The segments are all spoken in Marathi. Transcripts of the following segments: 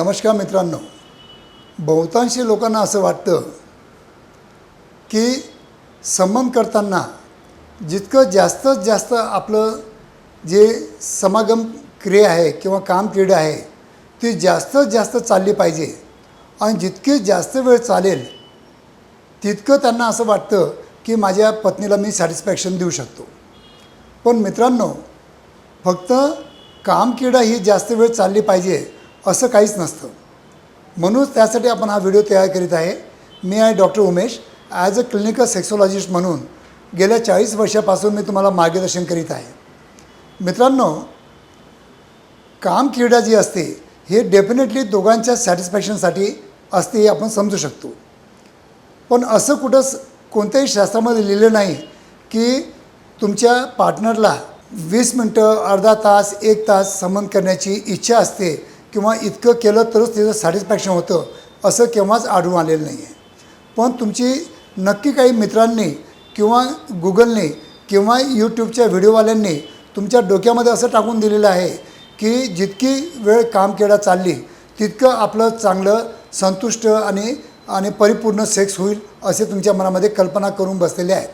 नमस्कार मित्रांनो. बहुतांशी लोकांना असं वाटतं की संबंध करताना जितकं जास्तीत जास्त आपलं जे समागम क्रिया आहे किंवा काम क्रीडा आहे ती जास्तीत जास्त चालली पाहिजे. आणि जितकी जास्त वेळ चालेल तितकं त्यांना असं वाटतं की माझ्या पत्नीला मी सॅटिस्फॅक्शन देऊ शकतो. पण मित्रांनो फक्त काम क्रीडा ही जास्त वेळ चालली पाहिजे असं काहीच नसतं. म्हणूनच त्यासाठी आपण हा व्हिडिओ तयार करीत आहे. मी आहे doctor Umesh. As a clinical sexologist म्हणून गेल्या चाळीस वर्षापासून मी तुम्हाला मार्गदर्शन करीत आहे. मित्रांनो काम क्रीडा जी असते हे डेफिनेटली दोघांच्या सॅटिस्फॅक्शनसाठी असते हे आपण समजू शकतो. पण असं कुठंच कोणत्याही शास्त्रामध्ये लिहिलं नाही की तुमच्या पार्टनरला वीस मिनटं अर्धा तास एक तास संबंध करण्याची इच्छा असते किंवा इतकं केलं तरच त्याचं सॅटिस्फॅक्शन होतं. असं केव्हाच आढळून आलेलं नाही आहे पण तुमची नक्की काही मित्रांनी किंवा गुगलने किंवा यूट्यूबच्या व्हिडिओवाल्यांनी तुमच्या डोक्यामध्ये असं टाकून दिलेलं आहे की जितकी वेळ काम केला चालली तितकं आपलं चांगलं संतुष्ट आणि आणि परिपूर्ण सेक्स होईल असे तुमच्या मनामध्ये कल्पना करून बसलेले आहेत.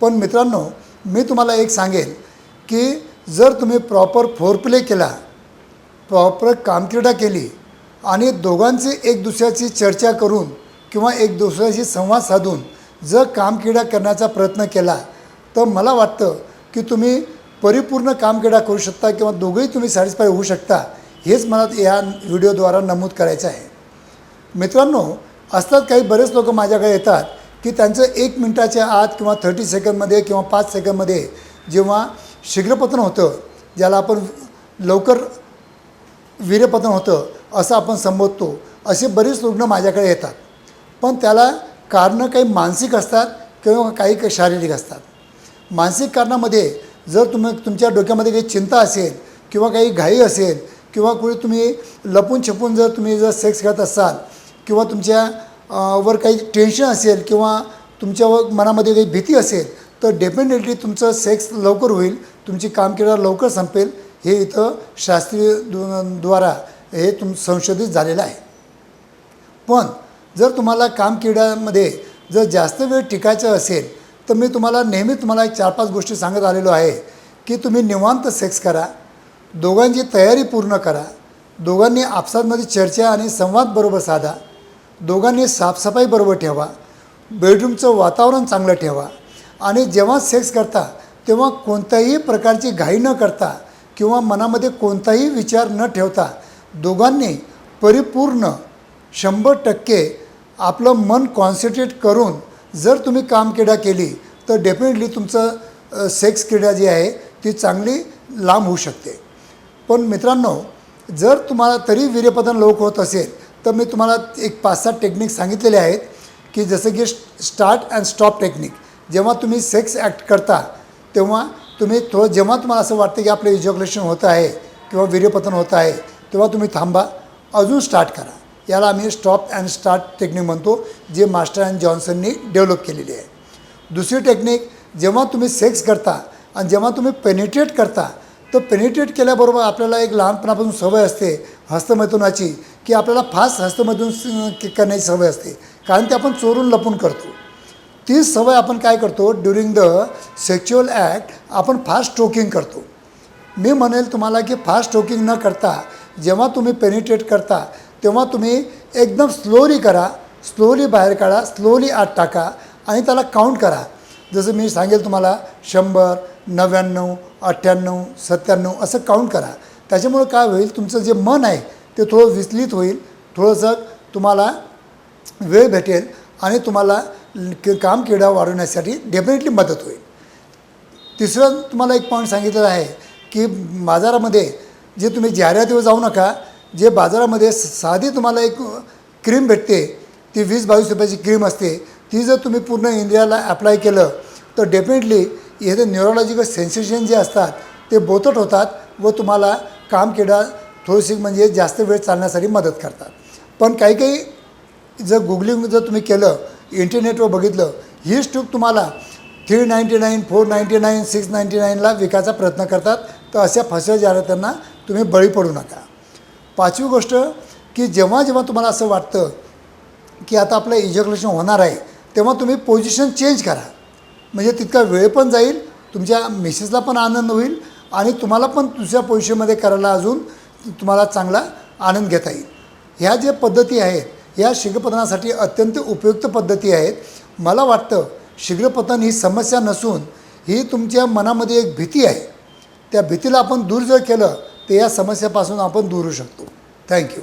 पण मित्रांनो मी तुम्हाला एक सांगेन की जर तुम्ही प्रॉपर फोरप्ले केला प्रॉपर कामक्रीडा केली आणि दोघांची एक दुसऱ्याची चर्चा करून किंवा एक दुसऱ्याशी संवाद साधून जर कामक्रीडा करण्याचा प्रयत्न केला तर मला वाटतं की तुम्ही परिपूर्ण कामक्रीडा करू शकता किंवा दोघंही तुम्ही सॅटिस्फाय होऊ शकता हेच मला या व्हिडिओद्वारा नमूद करायचं आहे. मित्रांनो असतात काही बरेच लोक माझ्याकडे येतात की त्यांचं एक मिनटाच्या आत किंवा थर्टी सेकंडमध्ये किंवा पाच सेकंडमध्ये जेव्हा शीघ्रपतन होतं ज्याला आपण लवकर वीरपतन होतं असं आपण संबोधतो. असे बरेच रुग्ण माझ्याकडे येतात. पण त्याला कारणं काही मानसिक असतात किंवा काही काही शारीरिक असतात. मानसिक कारणामध्ये जर तुम्ही तुमच्या डोक्यामध्ये काही चिंता असेल किंवा काही घाई असेल किंवा कुठे तुम्ही लपून छपून जर तुम्ही जर सेक्स करत असाल किंवा तुमच्या वर काही टेन्शन असेल किंवा तुमच्यावर मनामध्ये काही भीती असेल तर डेफिनेटली तुमचं सेक्स लवकर होईल. तुमची कामगिरी लवकर संपेल. हे इथं शास्त्रीय द्वारा हे तुम संशोधित झालेलं आहे. पण जर तुम्हाला कामकिड्यामध्ये जर जास्त वेळ टिकायचं असेल तर मी तुम्हाला नेहमी तुम्हाला एक चार पाच गोष्टी सांगत आलेलो आहे की तुम्ही निवांत सेक्स करा दोघांची तयारी पूर्ण करा दोघांनी आपसांमध्ये चर्चा आणि संवाद बरोबर साधा दोघांनी साफसफाई बरोबर ठेवा बेडरूमचं वातावरण चांगलं ठेवा आणि जेव्हा सेक्स करता तेव्हा कोणत्याही प्रकारची घाई न करता किंवा मनामध्ये कोणताही विचार न ठेवता दोघांनी परिपूर्ण शंभर टक्के आपलं मन कॉन्सन्ट्रेट करून जर तुम्ही कामक्रीडा केली तर डेफिनेटली तुमचं सेक्स क्रीडा जी आहे ती चांगली लांब होऊ शकते. पण मित्रांनो जर तुम्हाला तरी वीर्यपतन लोक होत असेल तर मी तुम्हाला एक पाच सात टेक्निक सांगितलेले आहेत की जसं की स्टार्ट अँड स्टॉप टेक्निक जेव्हा तुम्ही सेक्स ॲक्ट करता तेव्हा तुम्ही थोडं जेव्हा तुम्हाला असं वाटतं की आपलं इजॉग्युलेशन होतं आहे किंवा वीर्यपतन होत आहे तेव्हा तुम्ही थांबा. अजून स्टार्ट करा. याला आम्ही स्टॉप अँड स्टार्ट टेक्निक म्हणतो जे मास्टर अँड जॉन्सननी डेव्हलप केलेली आहे. दुसरी टेक्निक जेव्हा तुम्ही सेक्स करता आणि जेव्हा तुम्ही पेनिट्रेट करता तर पेनिट्रेट केल्याबरोबर आपल्याला एक लहानपणापासून सवय असते हस्तमैथुनाची की आपल्याला फास्ट हस्तमैथून करण्याची सवय असते. कारण ते आपण चोरून लपून करतो. तीच सवय आपण काय करतो ड्युरिंग द सेक्च्युअल ॲक्ट आपण फास्ट स्ट्रोकिंग करतो. मी म्हणेल तुम्हाला की फास्ट स्ट्रोकिंग न करता जेव्हा तुम्ही पेनिट्रेट करता तेव्हा तुम्ही एकदम स्लोली करा स्लोली बाहेर काढा स्लोली आत टाका आणि त्याला काउंट करा. जसं मी सांगेल तुम्हाला शंभर नव्याण्णव अठ्ठ्याण्णव सत्त्याण्णव असं काउंट करा. त्याच्यामुळं काय होईल तुमचं जे मन आहे ते थोडं विचलित होईल थोडंसं तुम्हाला वेळ भेटेल आणि तुम्हाला काम किडा वाढवण्यासाठी डेफिनेटली मदत होईल. तिसरं तुम्हाला एक पॉईंट सांगितलेलं आहे की बाजारामध्ये जे तुम्ही जाहिरातीवर जाऊ नका जे बाजारामध्ये साधी तुम्हाला एक क्रीम भेटते ती वीस बावीस रुपयाची क्रीम असते ती जर तुम्ही पूर्ण इंडियाला अप्लाय केलं तर डेफिनेटली हे न्यूरोलॉजिकल सेन्सेशन जे असतात ते बोतट होतात व तुम्हाला काम किडा थोडीशी म्हणजे जास्त वेळ चालण्यासाठी मदत करतात. पण काही काही जर गुगलिंग जर तुम्ही केलं इंटरनेटवर बघितलं हीच ट्यूब तुम्हाला three ninety nine four ninety nine six ninety नाईनला विकायचा प्रयत्न करतात तर अशा फसव्या जाहिरातांना तुम्ही बळी पडू नका. पाचवी गोष्ट की जेव्हा जेव्हा तुम्हाला असं वाटतं की आता आपलं इजॅक्युलेशन होणार आहे तेव्हा तुम्ही पोझिशन चेंज करा. म्हणजे तितका वेळ पण जाईल तुमच्या मिसेसला पण आनंद होईल आणि तुम्हाला पण दुसऱ्या पोझिशनमध्ये करायला अजून तुम्हाला चांगला आनंद घेता येईल. ह्या ज्या पद्धती आहेत या शीघ्रपतनासाठी अत्यंत उपयुक्त पद्धती आहेत. मला वाटतं शीघ्रपतन ही समस्या नसून ही तुमच्या मनामध्ये एक भीती आहे. त्या भीतीला आपण दूर जर केलं तर या समस्यापासून आपण दूर होऊ शकतो. थँक्यू.